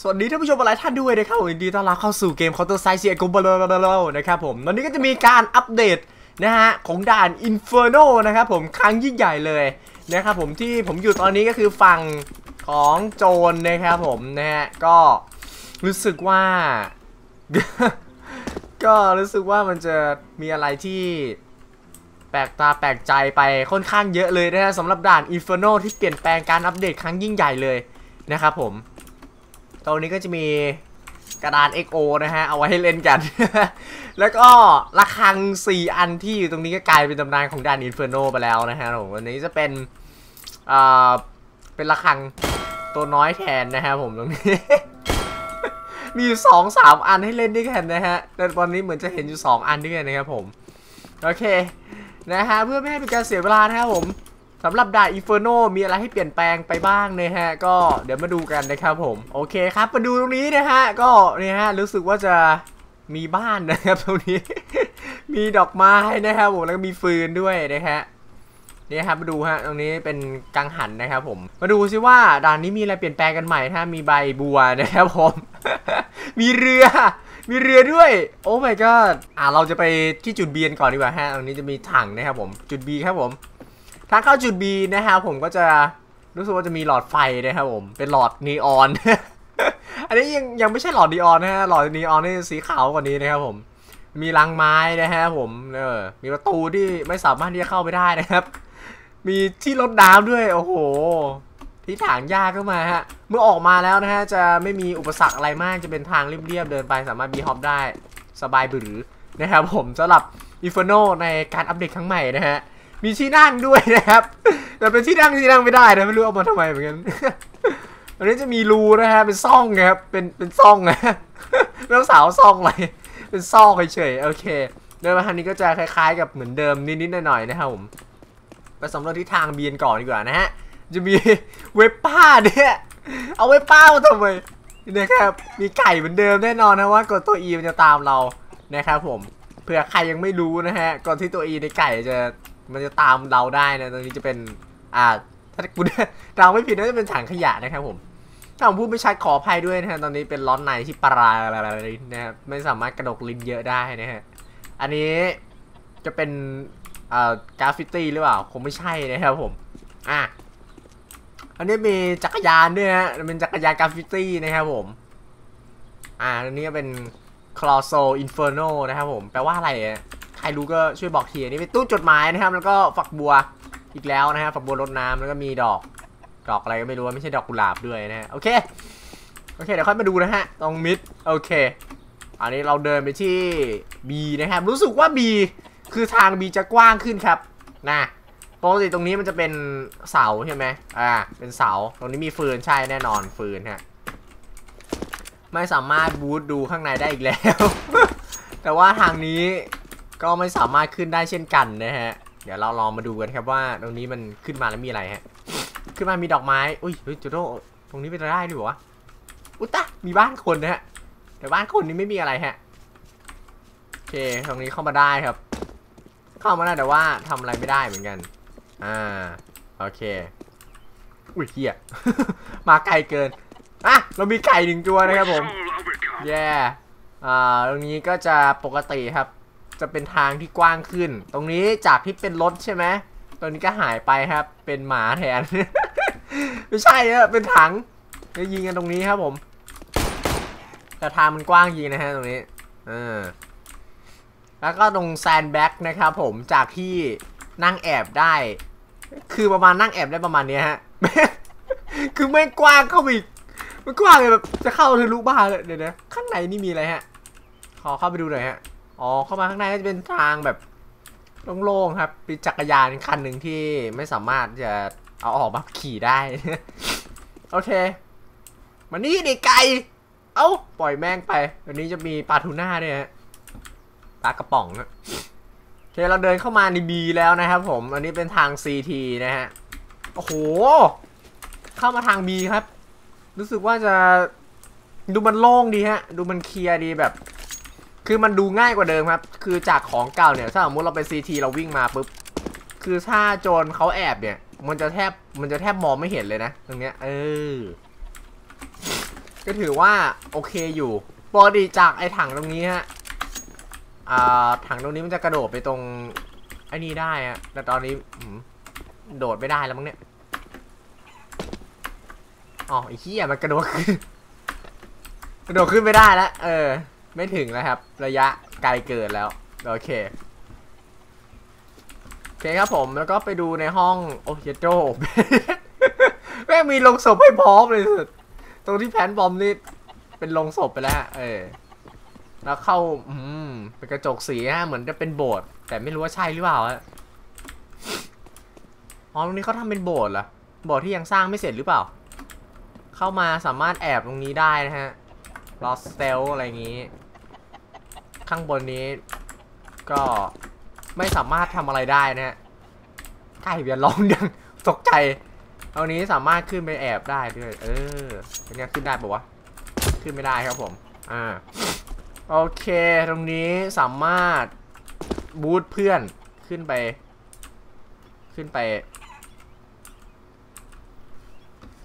สวัสดีท่านผู้ชมหลายท่านด้วยนะครับยินดีต้อนรับเข้าสู่เกม Counter Strike CS:GO b a l o นะครับผมวันนี้ก็จะมีการอัปเดตนะฮะของด่าน Inferno นะครับผมครั้งยิ่งใหญ่เลยนะครับผมที่ผมอยู่ตอนนี้ก็คือฝั่งของโจรนะครับผมนะฮะก็รู้สึกว่า ก็รู้สึกว่ามันจะมีอะไรที่แปลกตาแปลกใจไปค่อนข้างเยอะเลยนะฮะสำหรับด่าน Inferno ที่เปลี่ยนแปลงการอัปเดตครั้งยิ่งใหญ่เลยนะครับผม ตรงนี้ก็จะมีกระดาน XO นะฮะ เอาไว้ให้เล่นกัน แล้วก็ระฆัง 4 อันที่อยู่ตรงนี้ก็กลายเป็นตำนานของด่าน Inferno ไปแล้วนะฮะผมวันนี้จะเป็นเอ่อเป็นระฆังตัวน้อยแทนนะฮะผมตรงนี้ มีอยู่สองสามอันให้เล่นด้วยกันนะฮะแต่ตอนนี้เหมือนจะเห็นอยู่ 2 อันด้วยกันนะครับผม โอเคนะฮะเพื่อไม่ให้เป็นการเสียเวลานะครับผม สำหรับด่านอินเฟอร์โนมีอะไรให้เปลี่ยนแปลงไปบ้างนะฮะ ก็เดี๋ยวมาดูกันนะครับผม โอเคครับ มาดูตรงนี้นะฮะ ก็เนี่ยฮะ รู้สึกว่าจะมีบ้านนะครับตรงนี้ มีดอกไม้นะครับผม แล้วก็มีฟืนด้วยนะฮะนี่ครับมาดูฮะตรงนี้เป็นกังหันนะครับผมมาดูซิว่าด่านนี้มีอะไรเปลี่ยนแปลงกันใหม่ถ้ามีใบบัวนะครับผม มีเรือ มีเรือด้วย โอ้ my god อ่าเราจะไปที่จุด B กันก่อนดีกว่าฮะตรงนี้จะมีถังนะครับผม จุด B ครับผม ทางเข้าจุด B นะครับผมก็จะรู้สึกว่าจะมีหลอดไฟนะครับผม เป็นหลอดนีออน อันนี้ยังยังไม่ใช่หลอดนีออนนะฮะ หลอดนีออนนี่สีขาวกว่านี้นะครับผม มีรังไม้นะฮะผมเออมีประตูที่ไม่สามารถที่จะเข้าไปได้นะครับ มีที่รดน้ำด้วย โอ้โห ที่ถางหญ้าก็มาฮะ เมื่อออกมาแล้วนะฮะ จะไม่มีอุปสรรคอะไรมาก จะเป็นทางเรียบๆเดินไปสามารถบีฮอปได้ สบายบือนะครับผมสำหรับ Inferno ในการอัปเดตครั้งใหม่นะฮะ มีที่นั่งด้วยนะครับ แต่เป็นที่นั่งที่นั่งไม่ได้นะไม่รู้เอามาทำไมเหมือนกันอันนี้จะมีรูนะฮะเป็นซ่องนะครับเป็นเป็นซ่องนะแล้วสาวซ่องอะไรเป็นซ่องเฉยๆโอเคเดินมาทางนี้ก็จะคล้าย ๆ กับเหมือนเดิมนิดๆหน่อยๆนะครับผมไปสำรวจที่ทางเบียนก่อนดีกว่านะฮะจะมีเว็บป้าเนี่ยเอาเว็บป้ามาทำไมนะครับมีไก่เหมือนเดิมแน่นอนนะว่ากดตัว E มันจะตามเรานะครับผมเผื่อใครยังไม่รู้นะฮะก่อนที่ตัว E ในไก่จะ มันจะตามเราได้นะตรงนี้จะเป็นอ่าถ้ากูเราไม่ผิดน่าจะเป็นถังขยะนะครับผมถ้าผมพูดไม่ชัดขออภัยด้วยนะฮะตอนนี้เป็นร้อนในที่ปราอะไรนะครับไม่สามารถกระดกลิ้นเยอะได้นะฮะอันนี้จะเป็นอ่ากราฟฟิตี้หรือเปล่าคงไม่ใช่นะครับผมอะอันนี้มีจักรยานด้วยฮะเป็นจักรยานกราฟฟิตี้นะครับผมอ่าอันนี้เป็น c l o s o Inferno นนะครับผมแปลว่าอะไรอะ ครรู้ก็ช่วยบอกทีอันนี้เป็นตู้จดหมายนะครับ แล้วก็ฝักบัวอีกแล้วนะฮะฝักบัวรดน้ำแล้วก็มีดอก ดอกอะไรก็ไม่รู้ไม่ใช่ดอกกุหลาบด้วยนะฮะโอเคโอเคเดี๋ยวค่อยมาดูนะฮะตรงมิดโอเค อันนี้เราเดินไปที่ B นะครับรู้สึกว่า B คือทาง B จะกว้างขึ้นครับนะปกติตรงนี้มันจะเป็นเสาใช่ไหมอ่าเป็นเสาตรงนี้มีฟืนใช่แน่นอนฟืนฮะไม่สามารถบูทดูข้างในได้อีกแล้ว แต่ว่าทางนี้ ก็ไม่สามารถขึ้นได้เช่นกันนะฮะ เดี๋ยวเราลองมาดูกันครับว่าตรงนี้มันขึ้นมาแล้วมีอะไรฮะ ขึ้นมามีดอกไม้ อุ้ยเฮ้ยจูโดตรงนี้เป็นไปได้ด้วยเหรอวะ อุยตะมีบ้านคนนะฮะ แต่บ้านคนนี้ไม่มีอะไรฮะ โอเค ตรงนี้เข้ามาได้ครับ เข้ามาได้แต่ว่าทำอะไรไม่ได้เหมือนกัน อ่า โอเค อุ้ยเฮียมาไกลเกิน อะ เรามีไก่หนึ่งตัวนะครับผม แย่อ่า ตรงนี้ก็จะปกติครับ จะเป็นทางที่กว้างขึ้น ตรงนี้จากที่เป็นรถใช่ไหมตรงนี้ก็หายไปครับ เป็นหมาแทน ไม่ใช่อะเป็นถังจะยิงกันตรงนี้ครับผมแต่ทางมันกว้างจริงนะฮะตรงนี้เออแล้วก็ตรงแซนแบ็กนะครับผมจากที่นั่งแอบได้ คือประมาณนั่งแอบได้ประมาณนี้ฮะ คือไม่กว้างเข้าไปอีกมันกว้างเลยแบบจะเข้าทะลุบ้านเลยเดี๋ยวนะข้างในนี่มีอะไรฮะ ขอเข้าไปดูหน่อยฮะ อ๋อเข้ามาข้างในก็จะเป็นทางแบบโล่งๆครับเป็นจักรยานคันหนึ่งที่ไม่สามารถจะเอาออกมาขี่ได้ โอเค มานี่ดิไก่เอ้าปล่อยแม่งไปวันนี้จะมีปลาทูน่าด้วยฮะปลากระป๋องฮะโอเคเราเดินเข้ามาในบีแล้วนะครับผม อันนี้เป็นทาง CT นะฮะโอ้โห เข้ามาทาง B ครับ รู้สึกว่าจะดูมันโล่งดีฮะ ดูมันเคลียร์ดีแบบ คือมันดูง่ายกว่าเดิมครับ คือจากของเก่าเนี่ย ถ้าสมมติเราไป CT เราวิ่งมาปุ๊บ คือถ้าโจรเขาแอบเนี่ย มันจะแทบ มันจะแทบมองไม่เห็นเลยนะ ตรงเนี้ย เออ ก็ถือว่าโอเคอยู่ปกติจากไอ้ถังตรงนี้ฮะ อ่า ถังตรงนี้มันจะกระโดดไปตรงไอ้นี่ได้อะแต่ตอนนี้โดดไม่ได้แล้วมั้งเนี่ย อ๋อไอ้เหี้ยมันกระโดดขึ้น กระโดดขึ้นไม่ได้แล้ว เออ ไม่ถึงแล้วครับ ระยะไกลเกินแล้ว โอเค โอเคครับผมแล้วก็ไปดูในห้อง โอ้ยโจแม่งมีลงศพให้พร้อมเลยสุด ตรงที่แผนบอมนี่เป็นลงศพไปแล้วเออแล้วเข้า อืม เป็นกระจกสีฮะ เหมือนจะเป็นโบสถ์แต่ไม่รู้ว่าใช่หรือเปล่าฮะอ๋อตรงนี้เขาทำเป็นโบสถ์เหรอ โบสถ์ที่ยังสร้างไม่เสร็จหรือเปล่า เข้ามาสามารถแอบตรงนี้ได้นะฮะ lost stealth อะไรอย่างนี้ ข้างบนนี้ ก็ไม่สามารถทำอะไรได้นะฮะใกล้จะร้องดังตกใจเอานี้สามารถขึ้นไปแอบได้ด้วย เออเป็นไงขึ้นได้ปะวะ ขึ้นไม่ได้ครับผม อ่า โอเค ตรงนี้สามารถบูทเพื่อนขึ้นไป ขึ้นไป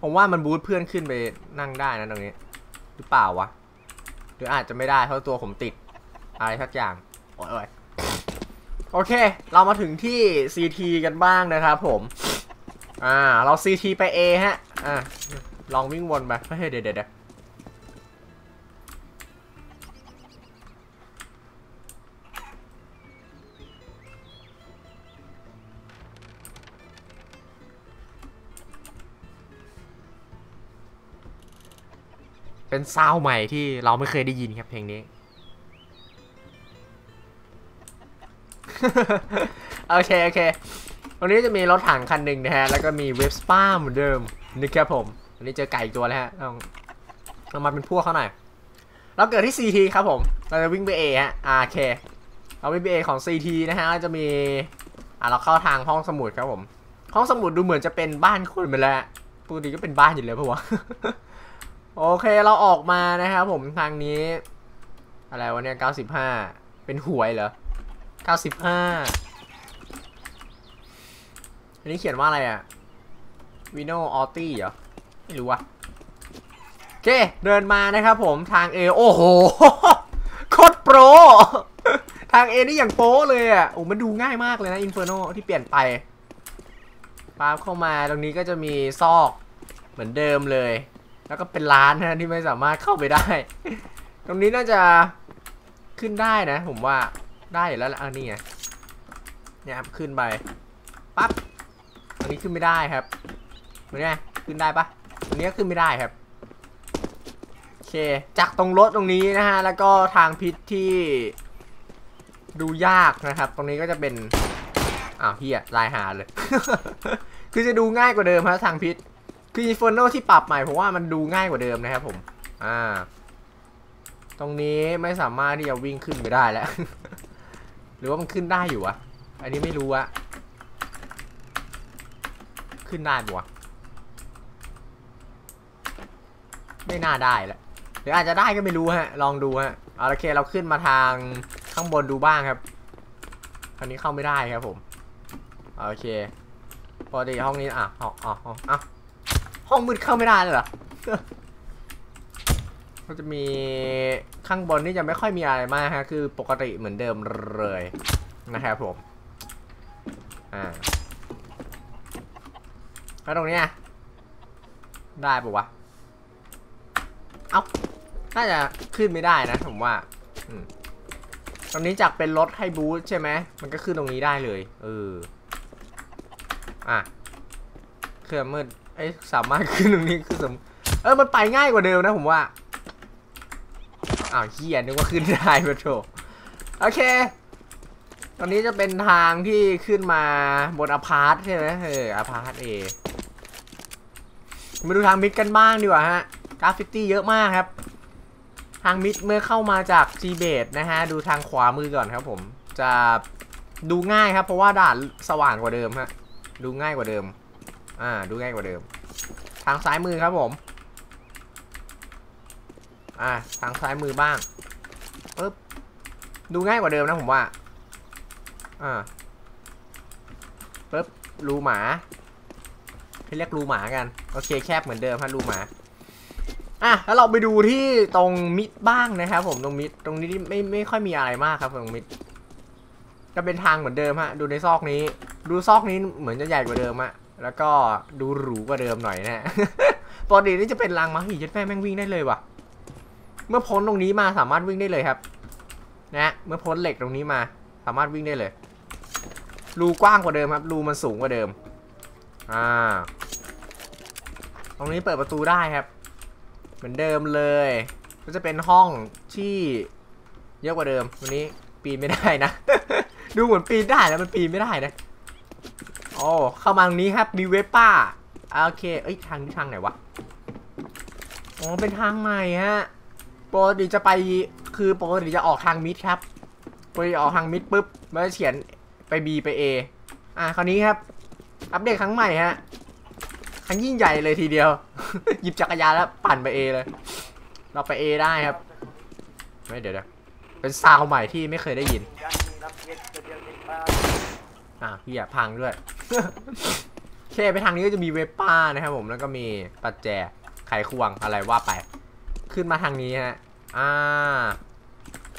ผมว่ามันบูทเพื่อนขึ้นไปนั่งได้นะตรงนี้ หรือเปล่าวะ รืออาจจะไม่ได้เพราะตัวผมติด อะไรสักอย่างโอ้ยโอเค เรามาถึงที่ CT กันบ้างนะครับผม อ่า เรา CT ไป A ฮะ อ่า ลองวิ่งวนไป เฮ้ย เดี๋ยวเดี๋ยว เป็นซาวใหม่ที่เราไม่เคยได้ยินครับเพลงนี้ โอเค โอเค วันนี้จะมีรถถังคันหนึ่งนะฮะ แล้วก็มีเว็บสปาเหมือนเดิมนะครับผม วันนี้เจอไก่อีกตัวแล้วฮะต้องเรามาเป็นพวกเขาหน่อย เราเกิดที่ CT ครับผม เราจะวิ่งไป A ฮะอ่าโอเค เราวิ่งไป A ของ CT นะฮะจะมี อ่าเราเข้าทางห้องสมุดครับผม ห้องสมุดดูเหมือนจะเป็นบ้านคนไปแล้ว ปกติก็เป็นบ้านอยู่แล้วปะวะ โอเคเราออกมานะครับผมทางนี้ อะไรวะเนี่ย95เป็นหวยเหรอ95อันนี้เขียนว่าอะไรอะวิโนออตี้เหรอ ไม่รู้วะโอเค เดินมานะครับผมทาง A โอ้โหโคตรโปร ทาง A นี่อย่างโป้เลยอะโอ้มันดูง่ายมากเลยนะ Inferno ที่เปลี่ยนไปปั๊บเข้ามาตรงนี้ก็จะมีซอกเหมือนเดิมเลย แล้วก็เป็นร้านนะที่ไม่สามารถเข้าไปได้ ตรงนี้น่าจะขึ้นได้นะ ผมว่าได้แล้วละอันนี้ไงเนี่ยครับขึ้นไปปั๊บอันนี้ขึ้นไม่ได้ครับตรงนี้ขึ้นได้ปะตรงนี้ก็ขึ้นไม่ได้ครับโอเคจากตรงรถตรงนี้นะฮะแล้วก็ทางพิษที่ดูยากนะครับ ตรงนี้ก็จะเป็นอ้าวเฮียลายหาเลย คือจะดูง่ายกว่าเดิมครับทางพิษ คืออินฟ r โนที่ปรับใหม่ผมว่ามันดูง่ายกว่าเดิมนะครับผม อ่า ตรงนี้ไม่สามารถที่จะวิ่งขึ้นไปได้แล้ว หรือว่ามันขึ้นได้อยู่วะอันนี้ไม่รู้อะขึ้นได้ปะวะไม่น่าได้แหละหรืออาจจะได้ก็ไม่รู้ฮะ ลองดูฮะเอาโอเคเราขึ้นมาทางข้างบนดูบ้างครับอันนี้เข้าไม่ได้ครับผม โอเค พอดีห้องนี้อะอ๋ออ๋ออ๋อ ห้องมืดเข้าไม่ได้เลยเหรอมันจะมีข้างบนนี่จะไม่ค่อยมีอะไรมากฮะ คือปกติเหมือนเดิมเลยนะครับผม อ่า แล้วตรงนี้ได้ปะวะ เอ้า น่าจะขึ้นไม่ได้นะผมว่าอตรงนี้จากเป็นรถให้บูทใช่ไหม มันก็ขึ้นตรงนี้ได้เลย เออ อะ เครื่องมืด เอ้สามารถขึ้นตรงนี้คือสมเออมันไปง่ายกว่าเดิมนะผมว่าอ้าวเฮียนึกว่าขึ้นได้ปะโถโอเค ตอนนี้จะเป็นทางที่ขึ้นมาบนอพาร์ตใช่ไหมเอออพาร์ตเอมาดูทางมิดกันบ้างดีกว่าฮะกราฟฟิตี้เยอะมากครับ ทางมิดเมื่อเข้ามาจาก g b a s นะฮะ ดูทางขวามือก่อนครับผม จะดูง่ายครับ เพราะว่าด่านสว่างกว่าเดิมฮะ ดูง่ายกว่าเดิม อ่า ดูง่ายกว่าเดิม ทางซ้ายมือครับผม อ่า ทางซ้ายมือบ้างปึ๊บ ดูง่ายกว่าเดิมนะผมว่า อ่าปึ๊บ รูหมาให้เรียกรูหมากัน โอเค แคบเหมือนเดิมฮะรูหมาอะแล้วเราไปดูที่ตรงมิดบ้างนะครับผมตรงมิดตรงนี้ไม่ไม่ค่อยมีอะไรมากครับตรงมิดก็เป็นทางเหมือนเดิมฮะ ดูในซอกนี้ ดูซอกนี้เหมือนจะใหญ่กว่าเดิมอะ แล้วก็ดูหรูกว่าเดิมหน่อยนะปกตินี่จะเป็นรางม้าหินยัดแม่แม่งวิ่งได้เลยว่ะ เมื่อพ้นตรงนี้มาสามารถวิ่งได้เลยครับ นะเมื่อพ้นเหล็กตรงนี้มา สามารถวิ่งได้เลย รูกว้างกว่าเดิมครับ รูมันสูงกว่าเดิม อ่า ตรงนี้เปิดประตูได้ครับ เหมือนเดิมเลย ก็จะเป็นห้องที่เยอะกว่าเดิม วันนี้ปีนไม่ได้นะ ดูเหมือนปีนได้แล้วมันปีนไม่ได้นะ อ้เข้ามาตรงนี้ครับมีเวปป้าโอเคเอ้ยทางนี้ทางไหนวะอ๋อเป็นทางใหม่ฮะปกติจะไปคือปกติจะออกทางมิดครับปกติออกทางมิดปุ๊บมันจะเขียนไป B ไป A อะคราวนี้ครับ อัปเดตครั้งใหม่ฮะครั้งยิ่งใหญ่เลยทีเดียว หยิบจักรยานแล้วปั่นไป A เลย เราไป A ได้ครับไม่เดี๋ยวเดี๋ยวเป็นซาวด์ใหม่ที่ไม่เคยได้ยิน อะเฮียพังด้วยโอเคไปทางนี้ก็จะมีเวป้านะครับผมแล้วก็มีปัจแจไขควงอะไรว่าไป ขึ้นมาทางนี้ฮะอ่า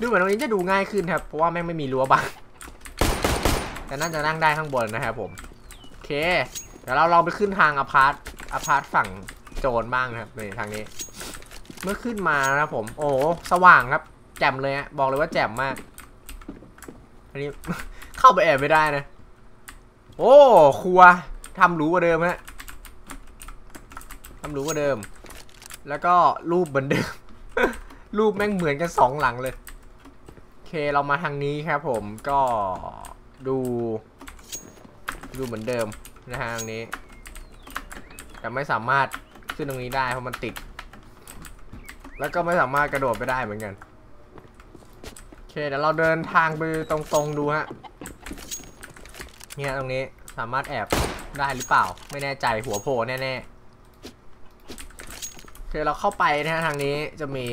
ดูเหมือนตรงนี้จะดูง่ายขึ้นครับเพราะว่าแม่งไม่มีรั้วบังแต่น่าจะนั่งได้ข้างบนนะครับผมโอเคเดี๋ยวเราลองไปขึ้นทางอพาร์ตอพาร์ตฝั่งโจรบ้างนะครับในทางนี้ เมื่อขึ้นมานะครับผม โอ้สว่างครับ แจ่มเลยฮะบอกเลยว่าแจ่มมาก อันนี้เข้าไปแอบไม่ได้นะ โอ้ครัวทำหรูกว่าเดิมฮะทำหรูกว่าเดิม แล้วก็รูปเหมือนเดิม รูปแม่งเหมือนกันสองหลังเลยโอเคเรามาทางนี้ครับผมก็ดู ดูเหมือนเดิมนะฮะทางนี้ แต่ไม่สามารถขึ้นตรงนี้ได้เพราะมันติด แล้วก็ไม่สามารถกระโดดไปได้เหมือนกันโอเคเดี๋ยวเราเดินทางไปตรงๆดูฮะ เนี่ยตรงนี้สามารถแอบได้หรือเปล่า ไม่แน่ใจหัวโผล่แน่ๆคือเราเข้าไปนะฮะทางนี้จะมี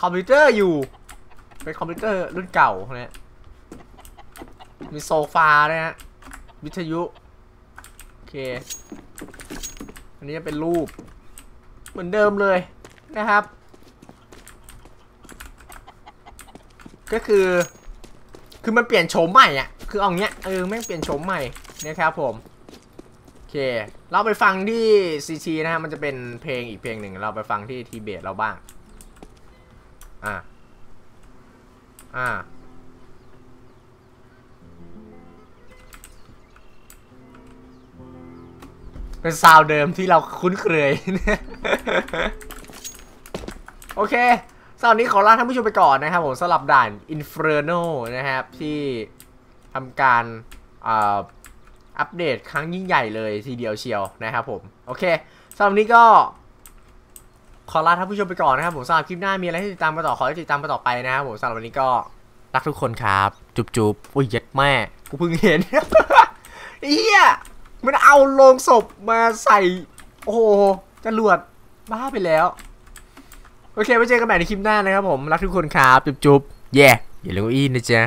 คอมพิวเตอร์อยู่ เป็นคอมพิวเตอร์รุ่นเก่าเนี่ยมีโซฟาด้วยฮะวิทยุโอเค อันนี้จะเป็นรูป เหมือนเดิมเลยนะครับ ก็คือ คือมันเปลี่ยนโฉมใหม่อะ คือเอาเงี้ยเออแม่งเปลี่ยนโฉมใหม่นะครับผมโอเค เราไปฟังที่ซีทีนะฮะมันจะเป็นเพลงอีกเพลงหนึ่งเราไปฟังที่ทีเบตเราบ้าง อ่าอ่าเป็นซาวด์เดิมที่เราคุ้นเคย โอเคสำหรับนี้ขอลาท่านผู้ชมไปก่อนนะครับผมสำหรับด่าน Inferno นะครับที่ ทำการอัปเดตครั้งยิ่งใหญ่เลยทีเดียวเชียวนะครับผม โอเคสำหรับนี้ก็ขอลาท่านผู้ชมไปก่อนนะครับผมสำหรับคลิปหน้ามีอะไรให้ติดตามมาต่อขอให้ติดตามมาต่อไปนะครับผมสำหรับวันนี้ก็รักทุกคนครับ จุ๊บจุบอุ้ยเย็ดแม่กูเพิ่งเห็นเฮียมันเอาโลงศพมาใส่ โอ้โหจรวดบ้าไปแล้ว โอเคไว้เจอกันใหม่ในคลิปหน้านะครับผม รักทุกคนครับ จุ๊บจุบเย่อย่าลืมอีนะจ๊ะ